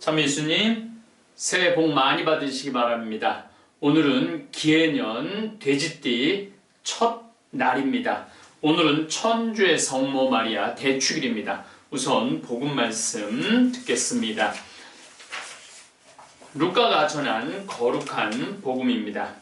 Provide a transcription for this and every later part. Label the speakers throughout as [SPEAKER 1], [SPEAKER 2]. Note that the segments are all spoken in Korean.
[SPEAKER 1] 참 예수님 새해 복 많이 받으시기 바랍니다. 오늘은 기해년 돼지띠 첫 날입니다. 오늘은 천주의 성모 마리아 대축일입니다. 우선 복음 말씀 듣겠습니다. 루카가 전한 거룩한 복음입니다.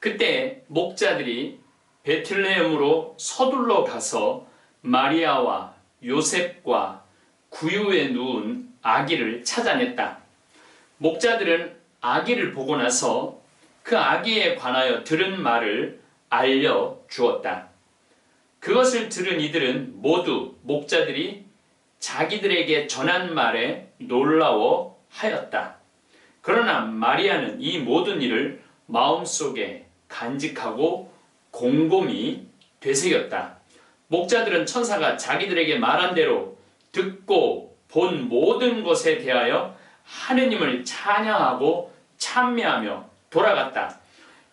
[SPEAKER 1] 그때 목자들이 베틀레헴으로 서둘러 가서 마리아와 요셉과 구유에 누운 아기를 찾아냈다. 목자들은 아기를 보고 나서 그 아기에 관하여 들은 말을 알려 주었다. 그것을 들은 이들은 모두 목자들이 자기들에게 전한 말에 놀라워 하였다. 그러나 마리아는 이 모든 일을 마음속에 간직하고 곰곰이 되새겼다. 목자들은 천사가 자기들에게 말한 대로 듣고 본 모든 것에 대하여 하느님을 찬양하고 찬미하며 돌아갔다.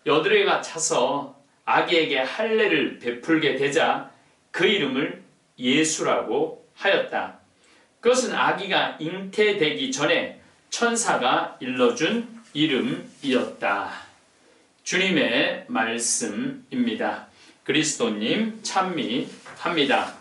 [SPEAKER 1] 여드레가 차서 아기에게 할례를 베풀게 되자 그 이름을 예수라고 하였다. 그것은 아기가 잉태되기 전에 천사가 일러준 이름이었다. 주님의 말씀입니다. 그리스도님 찬미합니다.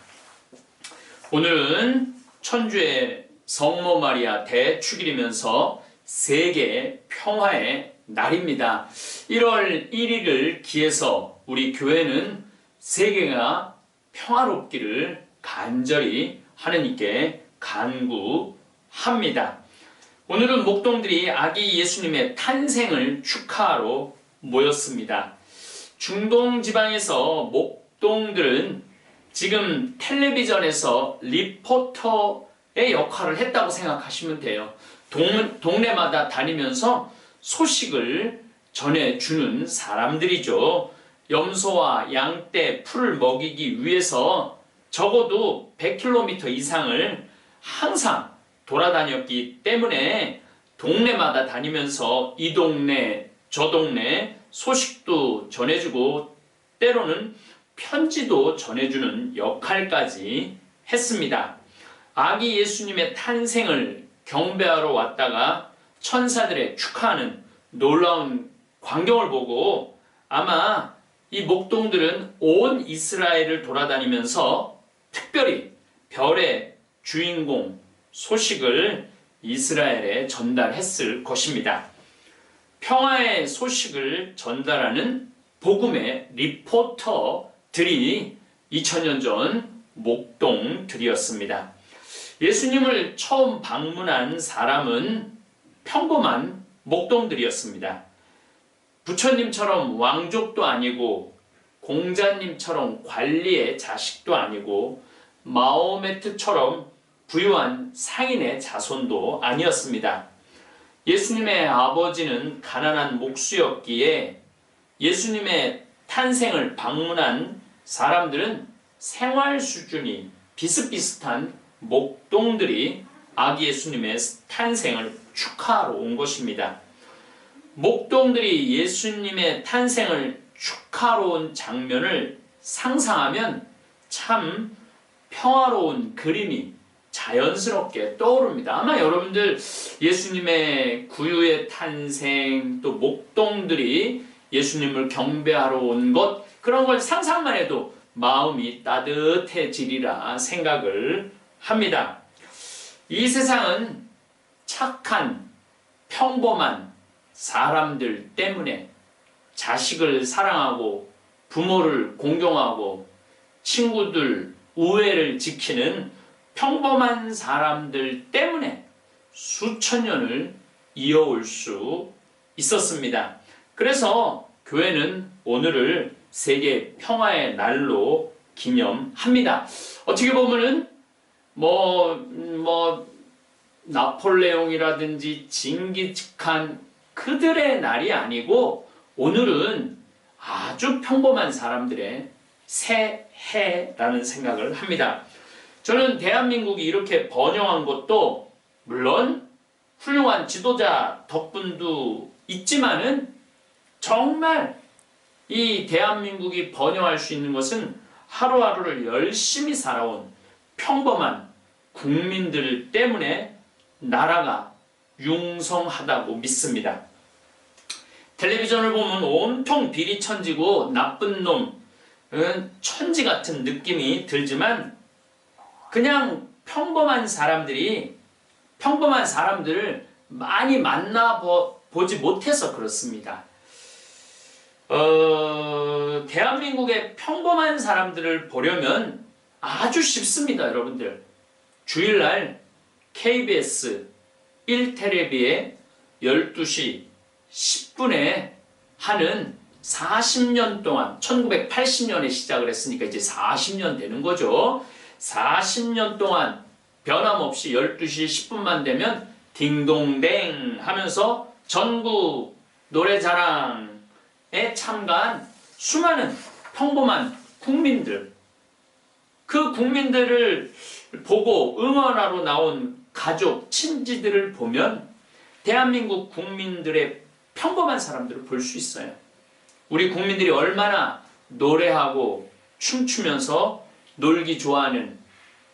[SPEAKER 1] 오늘은 천주의 성모 마리아 대축일이면서 세계 평화의 날입니다. 1월 1일을 기해서 우리 교회는 세계가 평화롭기를 간절히 하느님께 간구합니다. 오늘은 목동들이 아기 예수님의 탄생을 축하하러 모였습니다. 중동 지방에서 목동들은 지금 텔레비전에서 리포터의 역할을 했다고 생각하시면 돼요. 동, 동네마다 다니면서 소식을 전해주는 사람들이죠. 염소와 양떼, 풀을 먹이기 위해서 적어도 100km 이상을 항상 돌아다녔기 때문에 동네마다 다니면서 이 동네, 저 동네 소식도 전해주고 때로는 편지도 전해주는 역할까지 했습니다. 아기 예수님의 탄생을 경배하러 왔다가 천사들의 축하하는 놀라운 광경을 보고 아마 이 목동들은 온 이스라엘을 돌아다니면서 특별히 별의 주인공 소식을 이스라엘에 전달했을 것입니다. 평화의 소식을 전달하는 복음의 리포터 들이 2000년 전 목동 들이었습니다. 예수님을 처음 방문한 사람은 평범한 목동들이었습니다. 부처님처럼 왕족도 아니고 공자님처럼 관리의 자식도 아니고 마호메트처럼 부유한 상인의 자손도 아니었습니다. 예수님의 아버지는 가난한 목수였기에 예수님의 탄생을 방문한 사람들은 생활 수준이 비슷비슷한 목동들이 아기 예수님의 탄생을 축하하러 온 것입니다. 목동들이 예수님의 탄생을 축하하러 온 장면을 상상하면 참 평화로운 그림이 자연스럽게 떠오릅니다. 아마 여러분들 예수님의 구유의 탄생 또 목동들이 예수님을 경배하러 온 것 그런 걸 상상만 해도 마음이 따뜻해지리라 생각을 합니다. 이 세상은 착한 평범한 사람들 때문에 자식을 사랑하고 부모를 공경하고 친구들 우애를 지키는 평범한 사람들 때문에 수천 년을 이어올 수 있었습니다. 그래서 교회는 오늘을 세계 평화의 날로 기념합니다. 어떻게 보면은 뭐, 뭐, 나폴레옹이라든지 징기즈칸 그들의 날이 아니고 오늘은 아주 평범한 사람들의 새해라는 생각을 합니다. 저는 대한민국이 이렇게 번영한 것도 물론 훌륭한 지도자 덕분도 있지만은 정말 이 대한민국이 번영할 수 있는 것은 하루하루를 열심히 살아온 평범한 국민들 때문에 나라가 융성하다고 믿습니다. 텔레비전을 보면 온통 비리 천지고 나쁜 놈, 은 천지 같은 느낌이 들지만 그냥 평범한 사람들이 평범한 사람들을 많이 만나 보지 못해서 그렇습니다. 어, 대한민국의 평범한 사람들을 보려면 아주 쉽습니다, 여러분들. 주일날 KBS 1테레비에 12시 10분에 하는 40년 동안 1980년에 시작을 했으니까 이제 40년 되는 거죠. 40년 동안 변함없이 12시 10분만 되면 딩동댕 하면서 전국 노래자랑 에 참가한 수많은 평범한 국민들 그 국민들을 보고 응원하러 나온 가족, 친지들을 보면 대한민국 국민들의 평범한 사람들을 볼 수 있어요. 우리 국민들이 얼마나 노래하고 춤추면서 놀기 좋아하는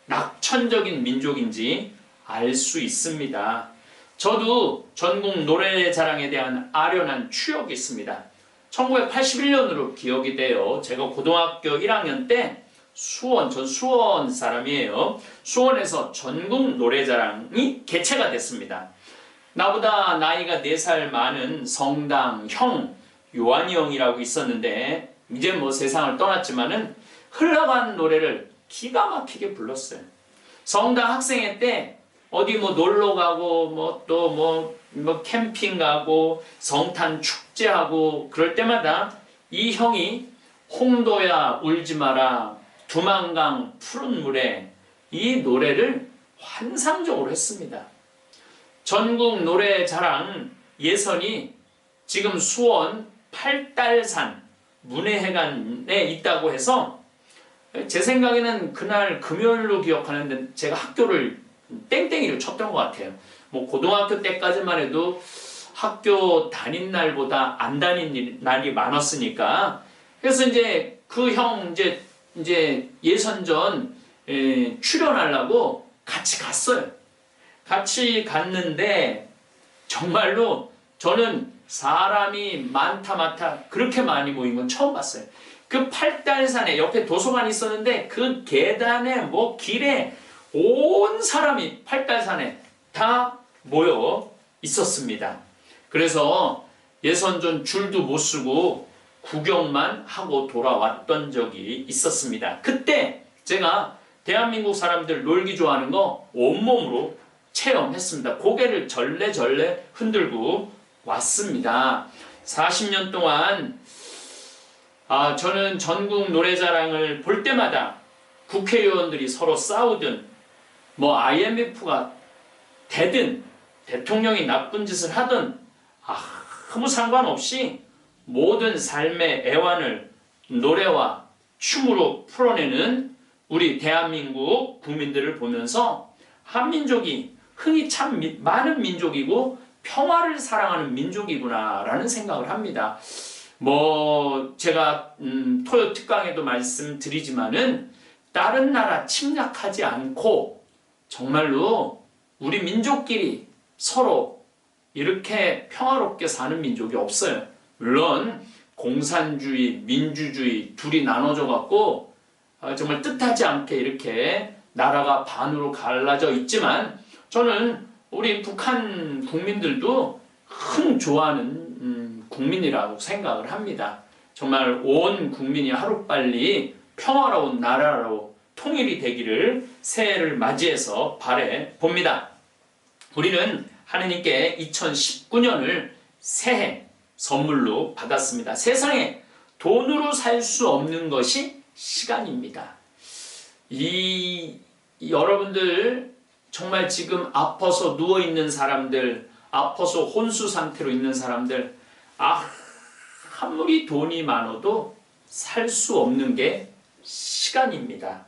[SPEAKER 1] 낙천적인 민족인지 알 수 있습니다. 저도 전국 노래자랑에 대한 아련한 추억이 있습니다. 1981년으로 기억이 돼요. 제가 고등학교 1학년 때 수원, 전 수원 사람이에요. 수원에서 전국 노래자랑이 개최가 됐습니다. 나보다 나이가 4살 많은 성당 형 요한이 형이라고 있었는데 이제 뭐 세상을 떠났지만은 흘러간 노래를 기가 막히게 불렀어요. 성당 학생회 때 어디 뭐 놀러 가고 뭐 또뭐 뭐 캠핑 가고 성탄 축제하고 그럴 때마다 이 형이 홍도야 울지 마라 두만강 푸른 물에 이 노래를 환상적으로 했습니다. 전국 노래 자랑 예선이 지금 수원 팔달산 문해회관에 있다고 해서 제 생각에는 그날 금요일로 기억하는데 제가 학교를 땡땡이를 쳤던 것 같아요. 뭐 고등학교 때까지만 해도 학교 다닌 날보다 안 다닌 날이 많았으니까 그래서 이제 그 형 이제 이제 예선전 에, 출연하려고 같이 갔어요. 같이 갔는데 정말로 저는 사람이 많다 많다 그렇게 많이 모인 건 처음 봤어요. 그 팔달산에 옆에 도서관이 있었는데 그 계단에 뭐 길에 온 사람이 팔달산에 다 모여 있었습니다. 그래서 예선전 줄도 못 쓰고 구경만 하고 돌아왔던 적이 있었습니다. 그때 제가 대한민국 사람들 놀기 좋아하는 거 온몸으로 체험했습니다. 고개를 절레절레 흔들고 왔습니다. 40년 동안 아, 저는 전국 노래자랑을 볼 때마다 국회의원들이 서로 싸우든 뭐 IMF가 되든 대통령이 나쁜 짓을 하든 아무 상관없이 모든 삶의 애환을 노래와 춤으로 풀어내는 우리 대한민국 국민들을 보면서 한민족이 흥이 참 많은 민족이고 평화를 사랑하는 민족이구나라는 생각을 합니다. 뭐 제가 음, 토요 특강에도 말씀드리지만은 다른 나라 침략하지 않고 정말로 우리 민족끼리 서로 이렇게 평화롭게 사는 민족이 없어요. 물론 공산주의, 민주주의 둘이 나눠져 갖고 어, 정말 뜻하지 않게 이렇게 나라가 반으로 갈라져 있지만 저는 우리 북한 국민들도 큰 좋아하는 음, 국민이라고 생각을 합니다. 정말 온 국민이 하루빨리 평화로운 나라로 통일이 되기를 새해를 맞이해서 바래 봅니다. 우리는 하느님께 2019년을 새해 선물로 받았습니다. 세상에 돈으로 살 수 없는 것이 시간입니다. 이, 이 여러분들 정말 지금 아파서 누워 있는 사람들, 아파서 혼수 상태로 있는 사람들, 아 아무리 돈이 많아도 살 수 없는 게 시간입니다.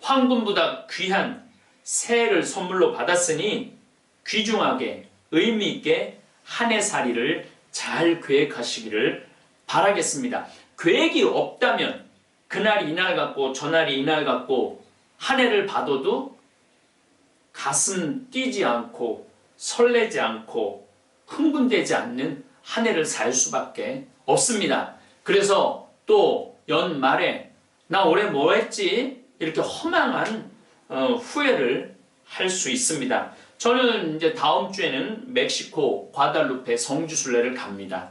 [SPEAKER 1] 황금보다 귀한 새해를 선물로 받았으니 귀중하게 의미 있게 한 해 살이를 잘 계획하시기를 바라겠습니다. 계획이 없다면 그날이 이날 같고 저날이 이날 같고 한 해를 봐도 가슴 뛰지 않고 설레지 않고 흥분되지 않는 한 해를 살 수밖에 없습니다. 그래서 또 연말에 나 올해 뭐 했지? 이렇게 허망한 어, 후회를 할 수 있습니다. 저는 이제 다음 주에는 멕시코 과달루페 성주순례를 갑니다.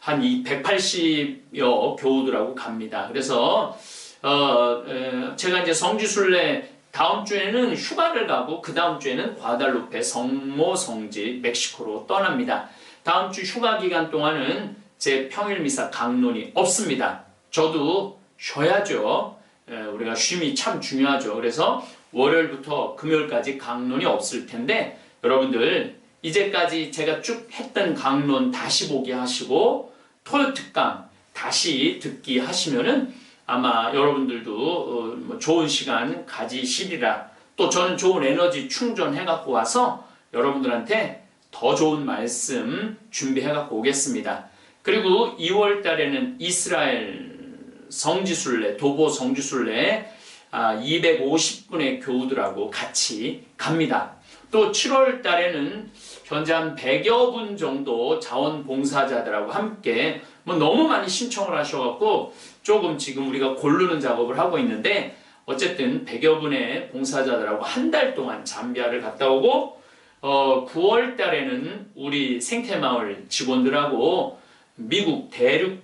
[SPEAKER 1] 한이 180여 교우들하고 갑니다. 그래서 어, 에, 제가 이제 성지순례 다음 주에는 휴가를 가고 그 다음 주에는 과달루페 성모 성지 멕시코로 떠납니다. 다음 주 휴가 기간 동안은 제 평일 미사 강론이 없습니다. 저도 쉬어야죠. 에, 우리가 쉼이 참 중요하죠. 그래서 월요일부터 금요일까지 강론이 없을 텐데 여러분들 이제까지 제가 쭉 했던 강론 다시 보기 하시고 토요 특강 다시 듣기 하시면은 아마 여러분들도 어, 뭐 좋은 시간 가지시리라. 또 저는 좋은 에너지 충전해 갖고 와서 여러분들한테 더 좋은 말씀 준비해 갖고 오겠습니다. 그리고 2월 달에는 이스라엘 성지순례, 도보 성지순례 아, 250분의 교우들하고 같이 갑니다. 또 7월 달에는 현재 한 100여 분 정도 자원봉사자들하고 함께 뭐 너무 많이 신청을 하셔갖고 조금 지금 우리가 고르는 작업을 하고 있는데 어쨌든 100여 분의 봉사자들하고 한 달 동안 잠비아를 갔다 오고 어, 9월 달에는 우리 생태마을 직원들하고 미국 대륙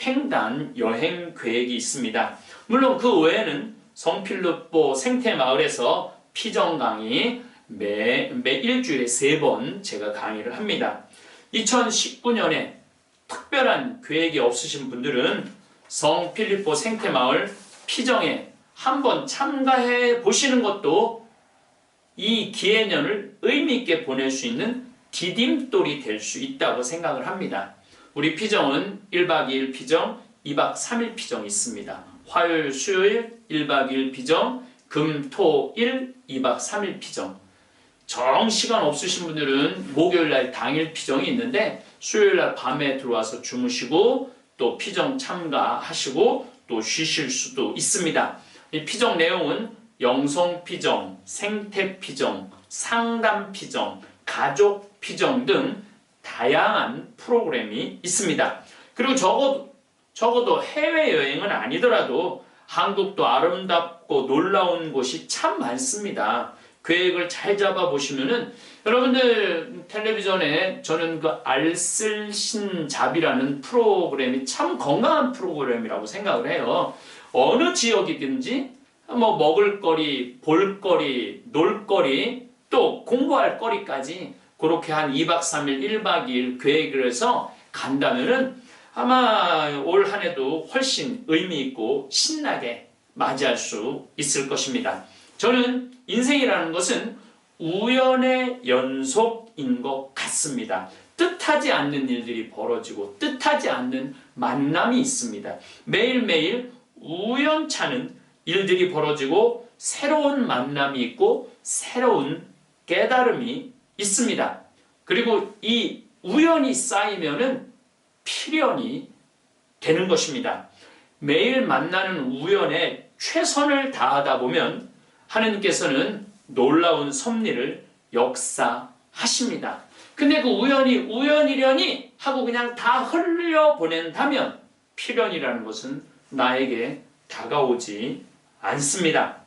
[SPEAKER 1] 횡단 여행 계획이 있습니다. 물론 그 외에는 성필루보 생태마을에서 피정 강의 매, 매 일주일에 세 번 제가 강의를 합니다. 2019년에 특별한 계획이 없으신 분들은 성 필리포 생태마을 피정에 한번 참가해 보시는 것도 이 기해년을 의미 있게 보낼 수 있는 디딤돌이 될 수 있다고 생각을 합니다. 우리 피정은 1박 2일 피정, 2박 3일 피정이 있습니다. 화요일, 수요일 1박 2일 피정, 금, 토, 일 2박 3일 피정. 정 시간 없으신 분들은 목요일 날 당일 피정이 있는데 수요일 날 밤에 들어와서 주무시고 또 피정 참가하시고 또 쉬실 수도 있습니다. 이 피정 내용은 영성 피정, 생태 피정, 상담 피정, 가족 피정 등 다양한 프로그램이 있습니다. 그리고 적어도, 적어도 해외여행은 아니더라도 한국도 아름답고 놀라운 곳이 참 많습니다. 계획을 잘 잡아 보시면은 여러분들 텔레비전에 저는 그 알쓸신잡이라는 프로그램이 참 건강한 프로그램이라고 생각을 해요. 어느 지역이든지 뭐 먹을거리, 볼거리, 놀거리, 또 공부할 거리까지 그렇게 한 2박 3일, 1박 2일 계획을 해서 간다면은 아마 올 한 해도 훨씬 의미 있고 신나게 맞이할 수 있을 것입니다. 저는 인생이라는 것은 우연의 연속인 것 같습니다. 뜻하지 않는 일들이 벌어지고 뜻하지 않는 만남이 있습니다. 매일매일 우연찮은 일들이 벌어지고 새로운 만남이 있고 새로운 깨달음이 있습니다. 그리고 이 우연이 쌓이면은 필연이 되는 것입니다. 매일 만나는 우연에 최선을 다하다 보면 하느님께서는 놀라운 섭리를 역사하십니다. 근데 그 우연이 우연이려니 하고 그냥 다 흘려 보낸다면 필연이라는 것은 나에게 다가오지 않습니다.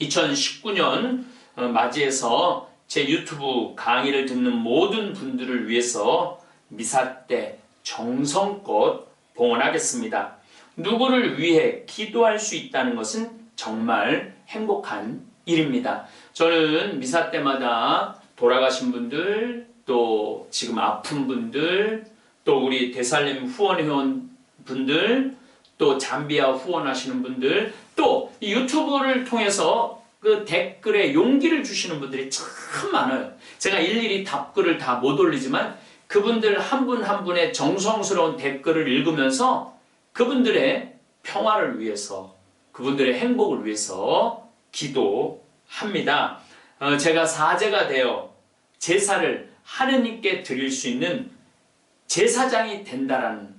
[SPEAKER 1] 2019년 어, 맞이해서 제 유튜브 강의를 듣는 모든 분들을 위해서 미사 때 정성껏 봉헌하겠습니다. 누구를 위해 기도할 수 있다는 것은 정말 행복한 일입니다. 저는 미사 때마다 돌아가신 분들, 또 지금 아픈 분들, 또 우리 대살림 후원회원 분들, 또 잠비아 후원하시는 분들, 또 유튜브를 통해서 그 댓글에 용기를 주시는 분들이 참 많아요. 제가 일일이 답글을 다 못 올리지만 그분들 한분한 분의 정성스러운 댓글을 읽으면서 그분들의 평화를 위해서, 그분들의 행복을 위해서 기도합니다. 어, 제가 사제가 되어 제사를 하느님께 드릴 수 있는 제사장이 된다라는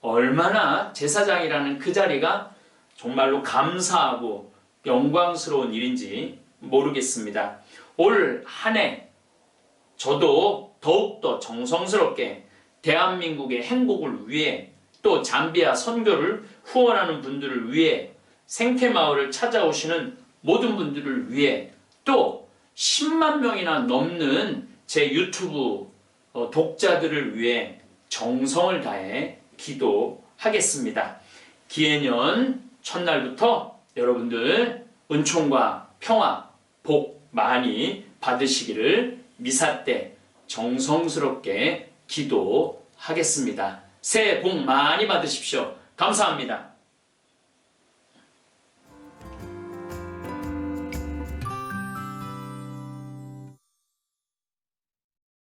[SPEAKER 1] 얼마나 제사장이라는 그 자리가 정말로 감사하고 영광스러운 일인지 모르겠습니다. 올 한 해 저도 더욱더 정성스럽게 대한민국의 행복을 위해 또 잠비아 선교를 후원하는 분들을 위해 생태마을을 찾아오시는 모든 분들을 위해 또 10만 명이나 넘는 제 유튜브 어, 독자들을 위해 정성을 다해 기도하겠습니다. 기해년 첫날부터 여러분들 은총과 평화, 복 많이 받으시기를 미사 때 정성스럽게 기도하겠습니다. 새해 복 많이 받으십시오. 감사합니다.